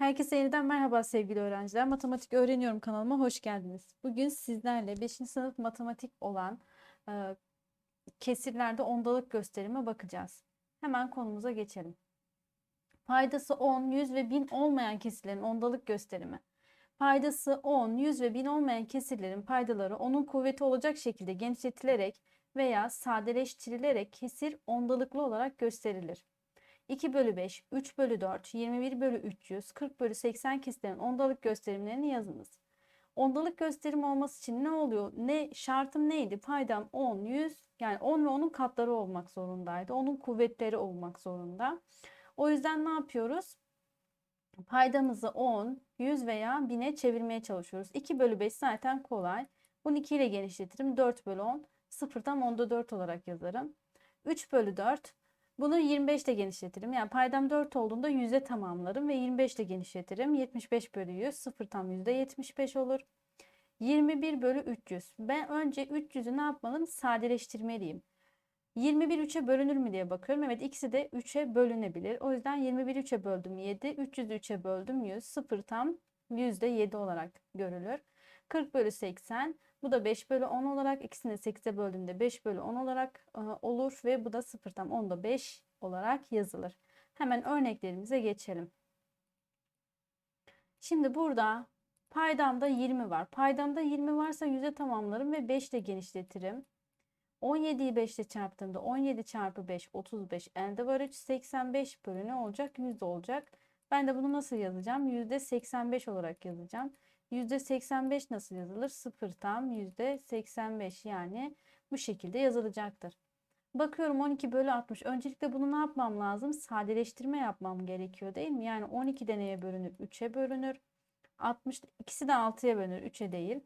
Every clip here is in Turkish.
Herkese yeniden merhaba sevgili öğrenciler. Matematik öğreniyorum kanalıma hoş geldiniz. Bugün sizlerle 5. sınıf matematik olan e, kesirlerde ondalık gösterime bakacağız. Hemen konumuza geçelim. Paydası 10, 100 ve 1000 olmayan kesirlerin ondalık gösterimi. Paydası 10, 100 ve 1000 olmayan kesirlerin paydaları onun kuvveti olacak şekilde genişletilerek veya sadeleştirilerek kesir ondalıklı olarak gösterilir. 2 bölü 5, 3 bölü 4, 21 bölü 300, 40 bölü 80 kesitlerin ondalık gösterimlerini yazınız. Ondalık gösterim olması için ne oluyor? Ne şartım neydi? Paydam 10, 100 yani 10 ve onun katları olmak zorundaydı. Onun kuvvetleri olmak zorunda. O yüzden ne yapıyoruz? Paydamızı 10, 100 veya 1000'e çevirmeye çalışıyoruz. 2 bölü 5 zaten kolay. Bunu 2 ile genişletirim. 4 bölü 10. Sıfırdan 10'da 4 olarak yazarım. 3 bölü 4 bunu 25 ile genişletirim. Yani paydam 4 olduğunda 100'e tamamlarım ve 25 ile genişletirim. 75 bölü 100 sıfır tam %75 olur. 21 bölü 300. Ben önce 300'ü ne yapmalıyım? Sadeleştirmeliyim. 21 3'e bölünür mü diye bakıyorum. Evet ikisi de 3'e bölünebilir. O yüzden 21 3'e böldüm 7. 300'ü 3'e böldüm 100. Sıfır tam %7 olarak görülür. 40 bölü 80. Bu da 5 bölü 10 olarak ikisini 8'e böldüğümde 5 bölü 10 olarak e, olur ve bu da 0 tam 10'da 5 olarak yazılır. Hemen örneklerimize geçelim. Şimdi burada paydamda 20 var. Paydamda 20 varsa 100'e tamamlarım ve 5 ile genişletirim. 17'yi 5 ile çarptığımda 17 çarpı 5 35 elde var 3 85 bölü ne olacak? 100 olacak. Ben de bunu nasıl yazacağım? %85 olarak yazacağım. %85 nasıl yazılır? 0 tam %85 yani bu şekilde yazılacaktır. Bakıyorum 12 bölü 60. Öncelikle bunu ne yapmam lazım? Sadeleştirme yapmam gerekiyor değil mi? Yani 12 neye bölünür? 3'e bölünür. 60 ikisi de 6'ya bölünür. 3'e değil.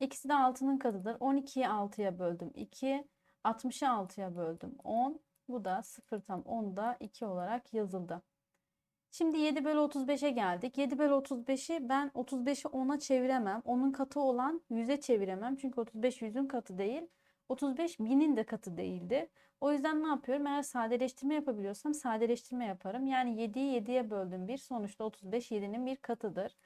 İkisi de 6'nın katıdır. 12'yi 6'ya böldüm. 2. 60'ı 6'ya böldüm. 10. Bu da 0 tam 10'da 2 olarak yazıldı. Şimdi 7 bölü 35'e geldik. 7 bölü 35'i ben 35'i 10'a çeviremem. Onun katı olan 100'e çeviremem. Çünkü 35 100'ün katı değil. 35 1000'in de katı değildi. O yüzden ne yapıyorum? Eğer sadeleştirme yapabiliyorsam sadeleştirme yaparım. Yani 7'yi 7'ye böldüm 1. Sonuçta 35 7'nin bir katıdır.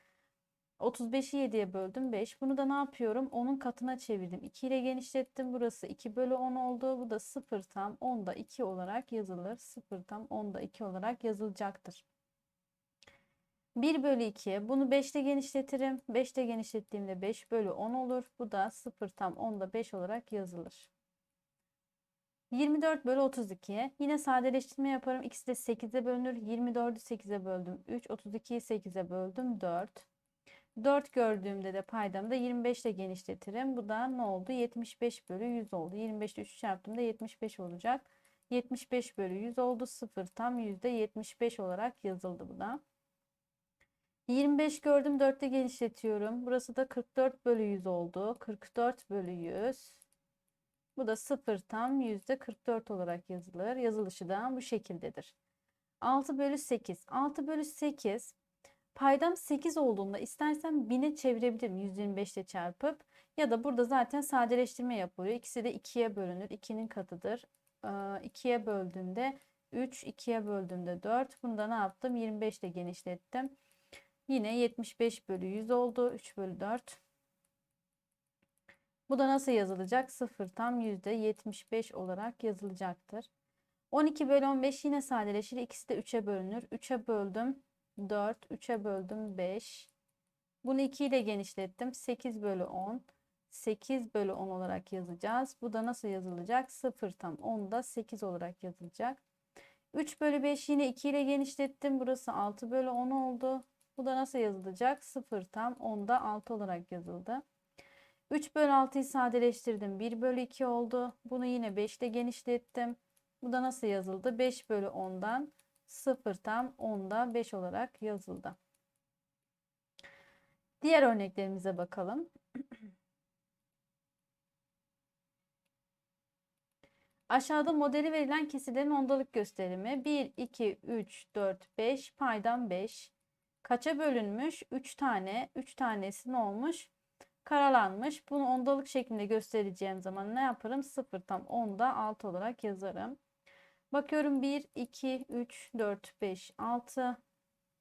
35'i 7'ye böldüm 5. Bunu da ne yapıyorum? Onun katına çevirdim. 2 ile genişlettim. Burası 2 bölü 10 oldu. Bu da 0 tam 10'da 2 olarak yazılır. 0 tam 10'da 2 olarak yazılacaktır. 1 bölü 2. Bunu 5 ile genişletirim. 5 ile genişlettiğimde 5 bölü 10 olur. Bu da 0 tam 10'da 5 olarak yazılır. 24 bölü 32. Yine sadeleştirme yaparım. İkisi de 8'e bölünür. 24'ü 8'e böldüm. 3. 32'yi 8'e böldüm. 4. 4 gördüğümde de paydamda 25 ile genişletirim. Bu da ne oldu? 75 bölü 100 oldu. 25 ile 3 çarptığımda 75 olacak. 75 bölü 100 oldu. 0 tam %75 olarak yazıldı bu da. 25 gördüm 4'te genişletiyorum. Burası da 44 bölü 100 oldu. 44 bölü 100. Bu da 0 tam %44 olarak yazılır. Yazılışı da bu şekildedir. 6 bölü 8. 6 bölü 8 paydam 8 olduğunda istersem 1000'e çevirebilirim 125 ile çarpıp. Ya da burada zaten sadeleştirme yapılıyor. İkisi de 2'ye bölünür. 2'nin katıdır. 2'ye böldüğümde 3, 2'ye böldüğümde 4. Bunu da ne yaptım? 25 ile genişlettim. Yine 75 bölü 100 oldu. 3 bölü 4. Bu da nasıl yazılacak? 0 tam %75 olarak yazılacaktır. 12 bölü 15 yine sadeleşir. İkisi de 3'e bölünür. 3'e böldüm 4. 3'e böldüm 5. Bunu 2 ile genişlettim. 8 bölü 10. 8 bölü 10 olarak yazacağız. Bu da nasıl yazılacak? 0 tam 10'da 8 olarak yazılacak. 3 bölü 5 yine 2 ile genişlettim. Burası 6 bölü 10 oldu. Bu da nasıl yazılacak? 0 tam 10'da 6 olarak yazıldı. 3 bölü 6'yı sadeleştirdim. 1 bölü 2 oldu. Bunu yine 5 ile genişlettim. Bu da nasıl yazıldı? 5 bölü 10'dan 0 tam 10'da 5 olarak yazıldı. Diğer örneklerimize bakalım. Aşağıda modeli verilen kesirlerin ondalık gösterimi 1, 2, 3, 4, 5, paydan 5. Kaça bölünmüş? 3 tane. 3 tanesi ne olmuş? Karalanmış. Bunu ondalık şeklinde göstereceğim zaman ne yaparım? 0 tam 10'da 6 olarak yazarım. Bakıyorum 1, 2, 3, 4, 5, 6.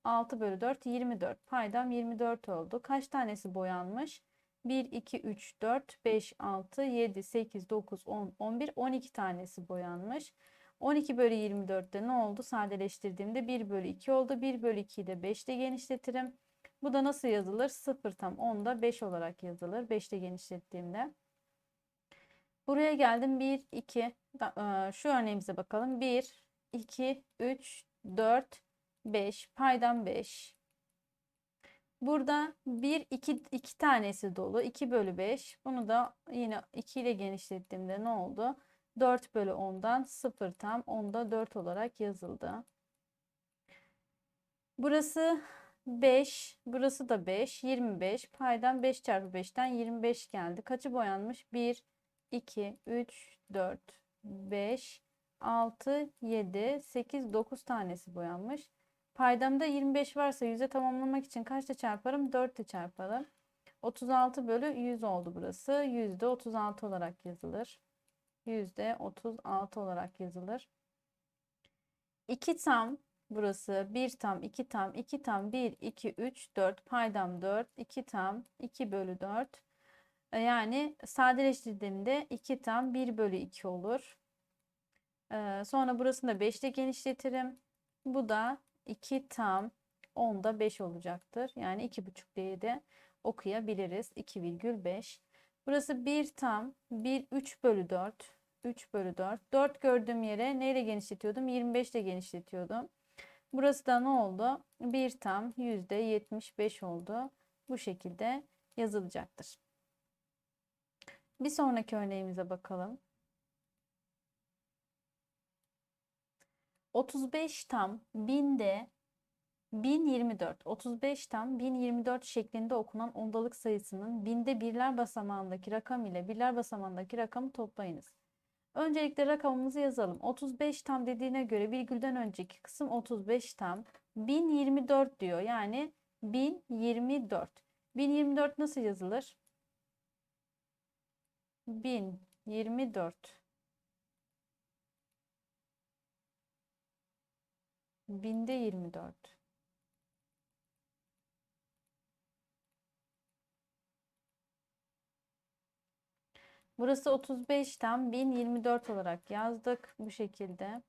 6 bölü 4 24. Paydam 24 oldu. Kaç tanesi boyanmış? 1, 2, 3, 4, 5, 6, 7, 8, 9, 10, 11, 12 tanesi boyanmış. 12 bölü 24'te ne oldu? Sadeleştirdiğimde 1 bölü 2 oldu. 1 bölü 2'yi de 5 ile genişletirim. Bu da nasıl yazılır? 0 tam 10'da 5 olarak yazılır. 5 ile genişlettiğimde. Buraya geldim. 1, 2. Da- e, Şu örneğimize bakalım. 1, 2, 3, 4, 5. Paydam 5. Burada 1, 2, 2 tanesi dolu. 2 bölü 5. Bunu da yine 2 ile genişlettiğimde ne oldu? 4 bölü 10'dan 0 tam 10'da 4 olarak yazıldı. Burası 5, burası da 5, 25. Paydan 5 çarpı 5'ten 25 geldi. Kaçı boyanmış? 1, 2, 3, 4, 5, 6, 7, 8, 9 tanesi boyanmış. Paydamda 25 varsa 100'e tamamlamak için kaçla çarparım? 4 ile çarparım. 36 bölü 100 oldu burası. Yüzde 36 olarak yazılır. Yüzde 36 olarak yazılır. 2 tam burası 1 tam 2 tam 2 tam 1 2 3 4 paydam 4 2 tam 2 bölü 4 E, yani sadeleştirdiğimde 2 tam 1 bölü 2 olur. Ee, sonra burasını da 5 ile genişletirim. Bu da 2 tam 10'da 5 olacaktır. Yani 2,5 diye de okuyabiliriz. 2,5. Burası 1 tam 1 3 bölü 4. 3 bölü 4. 4 gördüğüm yere neyle genişletiyordum? 25 ile genişletiyordum. Burası da ne oldu? 1 tam %75 oldu. Bu şekilde yazılacaktır. Bir sonraki örneğimize bakalım. 35 tam binde 1024. 35 tam 1024 şeklinde okunan ondalık sayısının binde birler basamağındaki rakam ile birler basamağındaki rakamı toplayınız. Öncelikle rakamımızı yazalım. 35 tam dediğine göre virgülden önceki kısım 35 tam 1024 diyor. Yani 1024. 1024 nasıl yazılır? 1024. Binde 24. Burası 35'ten 1024 olarak yazdık bu şekilde.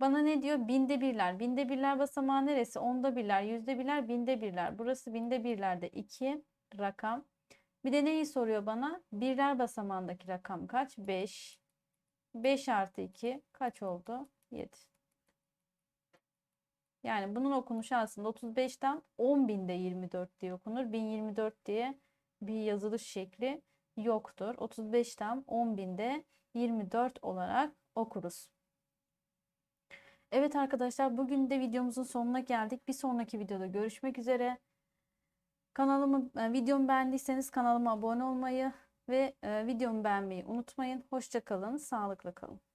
Bana ne diyor? Binde birler. Binde birler basamağı neresi? Onda birler, yüzde birler, binde birler. Burası binde birlerde 2 rakam. Bir de neyi soruyor bana? Birler basamağındaki rakam kaç? 5. 5 artı 2 kaç oldu? 7. Yani bunun okunuşu aslında 35'ten 10 binde 24 diye okunur. 1024 diye bir yazılış şekli yoktur. 35'ten 10 binde 24 olarak okuruz. Evet arkadaşlar bugün de videomuzun sonuna geldik. Bir sonraki videoda görüşmek üzere. Kanalımı, e, videomu beğendiyseniz kanalıma abone olmayı ve e, videomu beğenmeyi unutmayın. Hoşça kalın, sağlıkla kalın.